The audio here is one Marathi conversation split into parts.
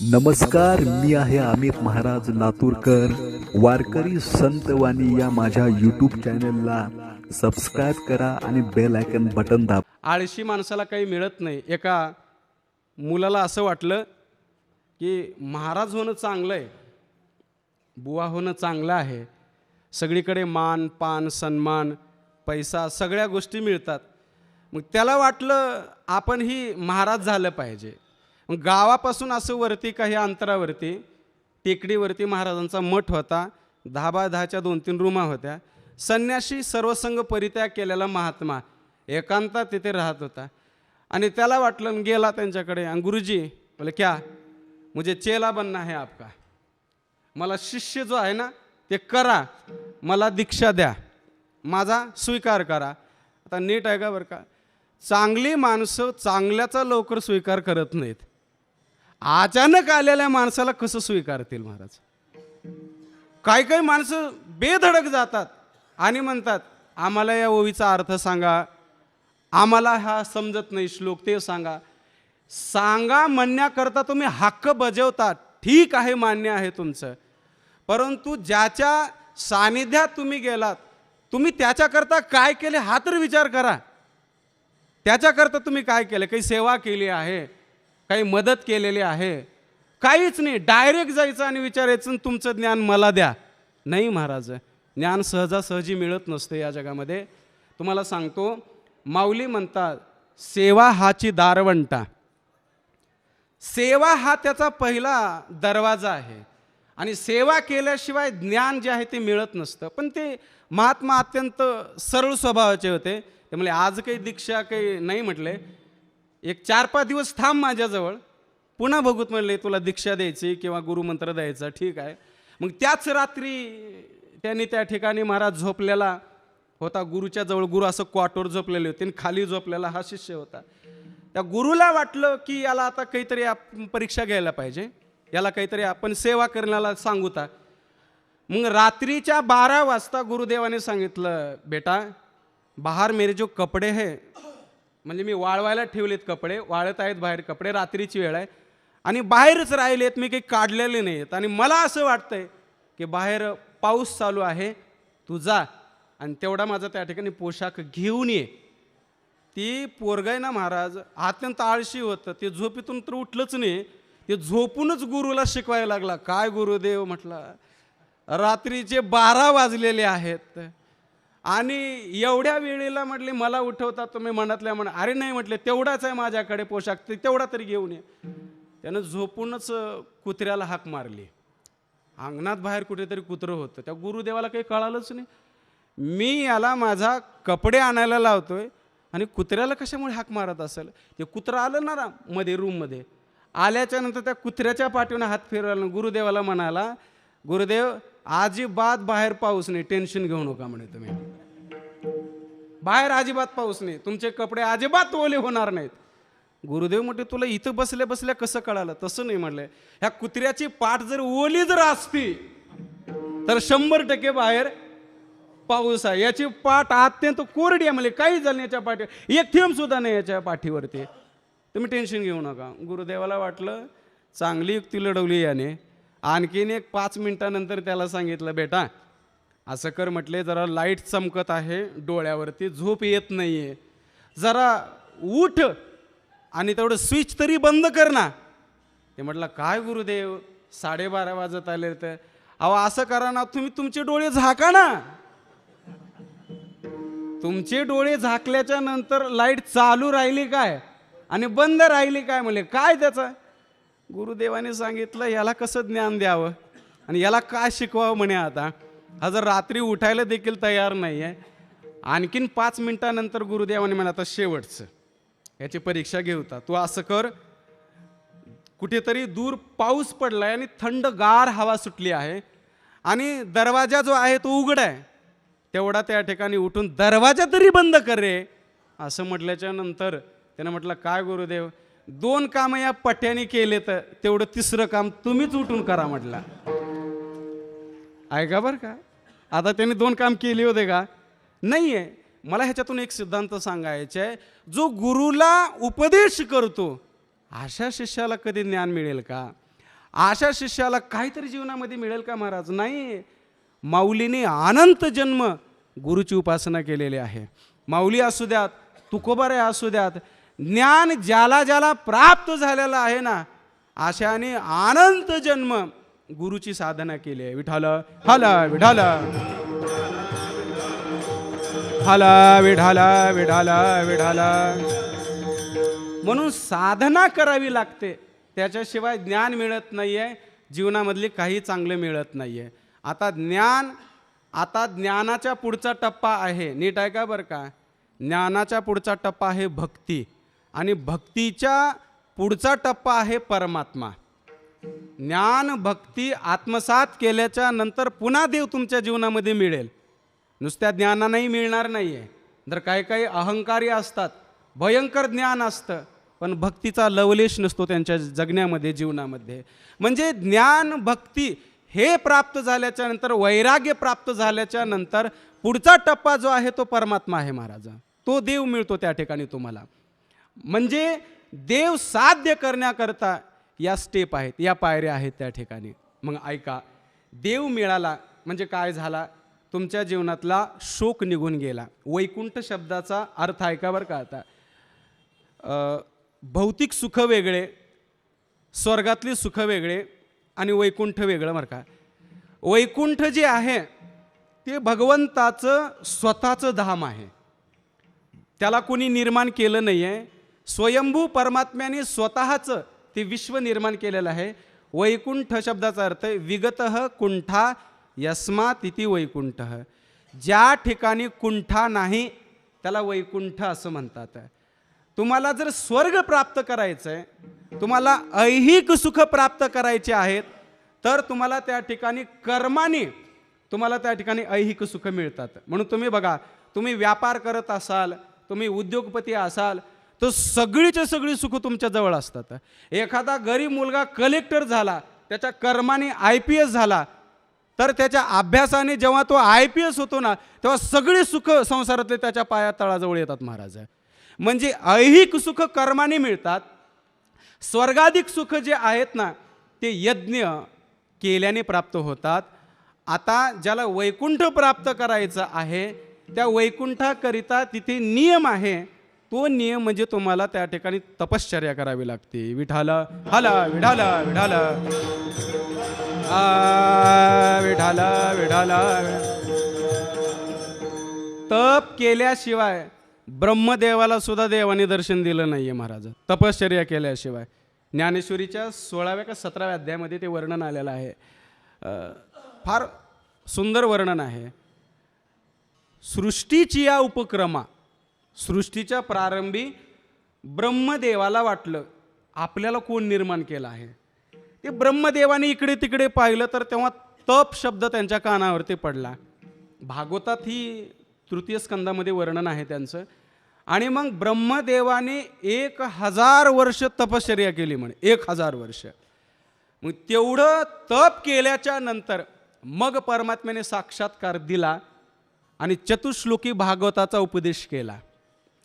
नमस्कार मी आहे अमित महाराज लातूरकर वारकरी संतवाणी या माझ्या यूट्यूब चॅनलला सबस्क्राईब करा आणि बेल आयकन बटन दाब आळशी माणसाला काही मिळत नाही. एका मुलाला असं वाटलं की महाराज होणं चांगलं आहे. बुवा होणं चांगलं आहे. सगळीकडे मान पान सन्मान पैसा सगळ्या गोष्टी मिळतात. मग त्याला वाटलं आपण ही महाराज झालं पाहिजे. मग गावापासून असं वरती काही अंतरावरती टेकडीवरती महाराजांचा मठ होता दहा बाय दहाच्या दोन तीन रूमा होत्या. संन्याशी सर्वसंग परित्याग केलेला महात्मा एकांतात तिथे राहत होता. आणि त्याला वाटलं गेला त्यांच्याकडे आणि गुरुजी बोले क्या? मुझे चेला बनना है आपका. मला शिष्य जो आहे ना ते करा. मला दीक्षा द्या. माझा स्वीकार करा. आता नीट आहे का बरं का? चांगली माणसं चांगल्याचा लवकर स्वीकार करत नाहीत. अचानक आलेल्या माणसाला कसं स्वीकारतील महाराज? काही काही माणसं बेधडक जातात आणि म्हणतात आम्हाला या ओवीचा अर्थ सांगा. आम्हाला हा समजत नाही श्लोक ते सांगा. सांगा म्हणण्याकरता तुम्ही हक्क बजावता ठीक आहे मान्य आहे तुमचं. परंतु ज्याच्या सानिध्यात तुम्ही गेलात तुम्ही त्याच्याकरता काय केले हा तर विचार करा. त्याच्याकरता तुम्ही काय केलं? काही सेवा केली आहे? काही मदत केलेली आहे. काहीच नाही. डायरेक्ट जायचं आणि विचारायचं "आणि तुमचं ज्ञान मला द्या. नाही महाराज ज्ञान सहजासहजी मिळत नसतं या जगामध्ये. तुम्हाला सांगतो माऊली म्हणतात सेवा हाची दारवंटा. सेवा हा त्याचा पहिला दरवाजा आहे. आणि सेवा केल्याशिवाय ज्ञान जे आहे ते मिळत नसतं. पण ते महात्मा अत्यंत सरळ स्वभावाचे होते. ते आज काही दीक्षा काही नाही म्हटले. एक चार पाच दिवस थांब माझ्याजवळ. पुन्हा बघूत म्हणले तुला दीक्षा द्यायची किंवा गुरुमंत्र द्यायचा ठीक आहे. मग त्याच रात्री त्यांनी त्या ठिकाणी महाराज झोपलेला होता. गुरुच्या जवळ गुरु असं क्वाटोर झोपलेले होते आणि खाली झोपलेला हा शिष्य होता. त्या गुरुला वाटलं की याला आता काहीतरी आप परीक्षा घ्यायला पाहिजे. याला काहीतरी आपण सेवा करण्याला सांगूता मग रात्रीच्या बारा वाजता गुरुदेवाने सांगितलं बेटा बाहेर मेरे जो कपडे है म्हणजे मी वाळवायला ठेवलेत कपडे वाळत आहेत बाहेर कपडे रात्रीची वेळ आहे. आणि बाहेरच राहिलेत मी काही काढलेले नाही आहेत आणि मला असं वाटतंय की बाहेर पाऊस चालू आहे तू जा. आणि तेवढा माझा त्या ठिकाणी पोशाख घेऊन ये. ती पोरग आहे ना महाराज अत्यंत आळशी होतं. ते झोपेतून तर उठलंच नाही. ते झोपूनच गुरुला शिकवायला लागला. काय गुरुदेव? म्हटलं. रात्रीचे बारा वाजलेले आहेत. आणि एवढ्या वेळेला म्हटले मला उठवता तुम्ही मनातल्या म्हणा अरे नाही म्हटले तेवढाच आहे माझ्याकडे पोशाख ते तेवढा तरी घेऊन ये. त्यानं झोपूनच कुत्र्याला हाक मारली. अंगणात बाहेर कुठेतरी कुत्रं होतं. त्या गुरुदेवाला काही कळालंच नाही. मी याला माझा कपडे आणायला लावतोय आणि कुत्र्याला कशामुळे हाक मारत असेल? ते कुत्रं आलं ना मध्ये रूममध्ये आल्याच्यानंतर त्या कुत्र्याच्या पाठीनं हात फिरवला गुरुदेवाला म्हणाला गुरुदेव अजिबात बाहेर पाऊस नाही. टेन्शन घेऊ नका म्हणे तुम्ही. बाहेर अजिबात पाऊस नाही. तुमचे कपडे अजिबात ओले होणार नाहीत. गुरुदेव म्हटले तुला इथं बसल्या बसल्या कसं कळालं? तसं नाही म्हणलंय ह्या कुत्र्याची पाठ जर ओली जर असती तर शंभर टक्के बाहेर पाऊस आहे. याची पाठ अत्यंत कोरडी आहे. म्हणजे काही झालं नाही याच्या पाठी एक थेंब सुद्धा नाही याच्या पाठीवरती. तुम्ही टेन्शन घेऊ नका. गुरुदेवाला वाटलं चांगली युक्ती लढवली याने. आणखीन एक पाच मिनटानंतर त्याला सांगितलं बेटा असं कर म्हटले जरा लाइट चमकत आहे डोळ्यावरती झोप येत नाही आहे जरा उठ आणि तेवढं स्विच तरी बंद कर ना. ते म्हटलं काय गुरुदेव साडेबारा वाजत आले तर. अहो असं करा ना तुम्ही तुमचे डोळे झाका ना. तुमचे डोळे झाकल्याच्या नंतर लाइट चालू राहिली काय? आणि बंद राहिली काय म्हणले काय त्याचं? गुरुदेवाने सांगितलं याला कसं ज्ञान द्यावं आणि याला काय शिकवावं म्हणे आता? हा जर रात्री उठायला देखील तयार नाही आहे आणखीन पाच मिनिटानंतर गुरुदेवाने म्हणा आता शेवटचं. याची परीक्षा घेऊता तू. असं कर कुठेतरी दूर पाऊस पडला आहे आणि थंड गार हवा सुटली आहे आणि दरवाजा जो आहे तो उघड आहे. तेवढा त्या ठिकाणी उठून दरवाजा तरी बंद कर रे. असं म्हटल्याच्या नंतर त्यानं म्हटलं काय गुरुदेव दोन कामं या पट्ट्याने केले तर तेवढं तिसरं काम तुम्हीच उठून करा म्हटला. ऐका बरं का? आता त्यांनी दोन काम केले होते का? नाही आहे मला ह्याच्यातून एक सिद्धांत सांगायचा आहे. जो गुरुला उपदेश करतो अशा शिष्याला कधी ज्ञान मिळेल का? अशा शिष्याला काहीतरी जीवनामध्ये मिळेल का महाराज? नाही माऊलीने अनंत जन्म गुरुची उपासना केलेली आहे. माऊली असू द्यात तुकोबारे असू द्यात ज्ञान ज्याला ज्याला प्राप्त झालेलं आहे ना अशाने अनंत जन्म गुरुची साधना केली आहे. विठाल हल विठाल हल विढाल विढाल विढाला म्हणून साधना करावी लागते. त्याच्याशिवाय ज्ञान मिळत नाही आहे जीवनामधली काही चांगलं मिळत नाही आहे आता ज्ञान आता ज्ञानाच्या पुढचा टप्पा आहे. नीट आहे का बरं का? ज्ञानाच्या पुढचा टप्पा आहे भक्ती. आणि भक्तीच्या पुढचा टप्पा आहे परमात्मा. ज्ञान भक्ती आत्मसात केल्याच्यानंतर पुन्हा देव तुमच्या जीवनामध्ये मिळेल. नुसत्या ज्ञानानंही मिळणार नाही आहे जर काही काही अहंकारी असतात भयंकर ज्ञान असतं पण भक्तीचा लवलेश नसतो त्यांच्या जगण्यामध्ये जीवनामध्ये. म्हणजे ज्ञान भक्ती हे प्राप्त झाल्याच्यानंतर वैराग्य प्राप्त झाल्याच्यानंतर पुढचा टप्पा जो आहे तो परमात्मा आहे महाराजा. तो देव मिळतो त्या ठिकाणी तुम्हाला. म्हणजे देव साध्य करण्याकरता या स्टेप आहेत या पायऱ्या आहेत त्या ठिकाणी. मग ऐका देव मिळाला म्हणजे काय झाला? तुमच्या जीवनातला शोक निघून गेला. वैकुंठ शब्दाचा अर्थ ऐका बरं का आता. भौतिक सुख वेगळे स्वर्गातले सुख वेगळे आणि वैकुंठ वेगळं बरं का. वैकुंठ जे आहे ते भगवंताचं स्वतःचं धाम आहे. त्याला कोणी निर्माण केलं नाही आहे स्वयंभू परमात्म्याने स्वतःचं ते विश्व निर्माण केलेलं आहे. वैकुंठ शब्दाचा अर्थ विगतः विगत कुंठा यस्मा तिथी वैकुंठ. ज्या ठिकाणी कुंठा नाही त्याला वैकुंठ असं म्हणतात. तुम्हाला जर स्वर्ग प्राप्त करायचं आहे तुम्हाला ऐहिक सुख प्राप्त करायचे आहेत तर तुम्हाला त्या ठिकाणी कर्माने तुम्हाला त्या ठिकाणी ऐहिक सुख मिळतात. म्हणून तुम्ही बघा तुम्ही व्यापार करत असाल तुम्ही उद्योगपती असाल तर सगळीच्या सगळी सुख तुमच्याजवळ असतात. एखादा गरीब मुलगा कलेक्टर झाला त्याच्या कर्माने आय पी एस झाला तर त्याच्या अभ्यासाने जेव्हा तो आय पी एस होतो ना तेव्हा सगळी सुख संसारातले त्याच्या पाया तळाजवळ येतात महाराज. म्हणजे ऐहिक सुख कर्माने मिळतात स्वर्गाधिक सुख जे आहेत ना ते यज्ञ केल्याने प्राप्त होतात. आता ज्याला वैकुंठ प्राप्त करायचं आहे त्या वैकुंठाकरिता तिथे नियम आहे तो नियम म्हणजे तुम्हाला त्या ठिकाणी तपश्चर्या करावी लागते. विठाला हाला विढाला विढाला आ, विढाला विढाला तप केल्याशिवाय ब्रह्मदेवाला सुद्धा देवाने दर्शन दिलं नाहीये महाराज. तपश्चर्या केल्याशिवाय. ज्ञानेश्वरीच्या सोळाव्या का सतराव्या अध्यायामध्ये ते वर्णन आलेलं आहे. फार सुंदर वर्णन आहे. सृष्टीची या उपक्रमा सृष्टीच्या प्रारंभी ब्रह्मदेवाला वाटलं. आपल्याला कोण निर्माण केलं आहे? ते ब्रह्मदेवाने इकडे तिकडे पाहिलं तर तेव्हा तप शब्द त्यांच्या कानावरती पडला. भागवतात ही तृतीय स्कंदामध्ये वर्णन आहे त्यांचं. आणि मग ब्रह्मदेवाने एक हजार वर्ष तपश्चर्या केली म्हणे. एक हजार वर्ष. मग तेवढं तप केल्याच्यानंतर मग परमात्म्याने साक्षात्कार दिला आणि चतुश्लोकी भागवताचा उपदेश केला.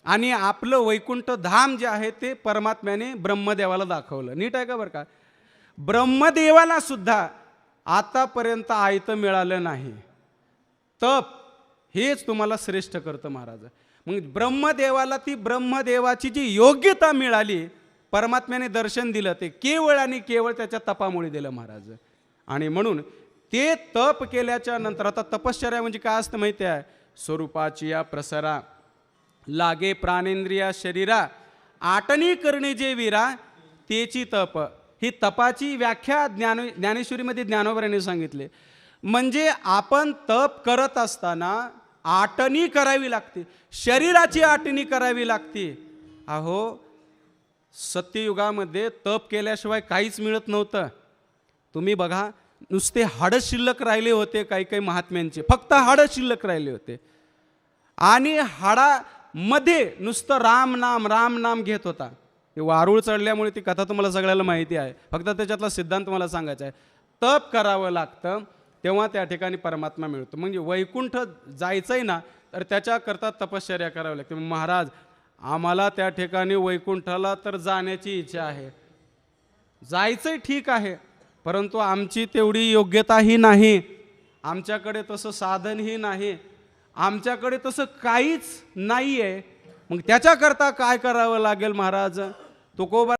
आणि आपलं वैकुंठ धाम जे आहे ते परमात्म्याने ब्रह्मदेवाला दाखवलं. नीट आहे का बरं का? ब्रह्मदेवाला सुद्धा आतापर्यंत आयतं मिळालं नाही. तप हेच तुम्हाला श्रेष्ठ करतं महाराज. मग ब्रह्मदेवाला ती ब्रह्मदेवाची जी योग्यता मिळाली परमात्म्याने दर्शन दिलं ते केवळ आणि केवळ त्याच्या तपामुळे दिलं महाराज. आणि म्हणून ते तप केल्याच्यानंतर आता तपश्चर्या म्हणजे काय असतं माहिती आहे? स्वरूपाची या प्रसरा. लागे प्राणेंद्रिया शरीरा आटणी करणे जे वीरा तेची तप. ही तपाची व्याख्या ज्ञान ज्ञानेश्वरीमध्ये ज्ञानोबराने सांगितले. म्हणजे आपण तप करत असताना आटणी करावी लागते. शरीराची आटणी करावी लागते. अहो सत्ययुगामध्ये तप केल्याशिवाय काहीच मिळत नव्हतं. तुम्ही बघा नुसते हाडं शिल्लक राहिले होते काही काही महात्म्यांचे. फक्त हाडं शिल्लक राहिले होते. आणि हाडा मध्ये नुसतं राम नाम राम नाम घेत होता. ते वारूळ चढल्यामुळे ती कथा तुम्हाला सगळ्याला माहिती आहे. फक्त त्याच्यातला सिद्धांत मला सांगायचा आहे. तप करावं लागतं तेव्हा त्या ठिकाणी परमात्मा मिळतो. म्हणजे वैकुंठ जायचंय ना तर त्याच्याकरता तपश्चर्या करावी लागते. महाराज आम्हाला त्या ठिकाणी वैकुंठाला तर जाण्याची इच्छा आहे. जायचंय ठीक आहे परंतु आमची तेवढी योग्यताही नाही. आमच्याकडे तसं साधनही नाही. आमच्याकडे तसं काहीच नाही आहे मग त्याच्याकरता काय करावं लागेल महाराज? तुकोबा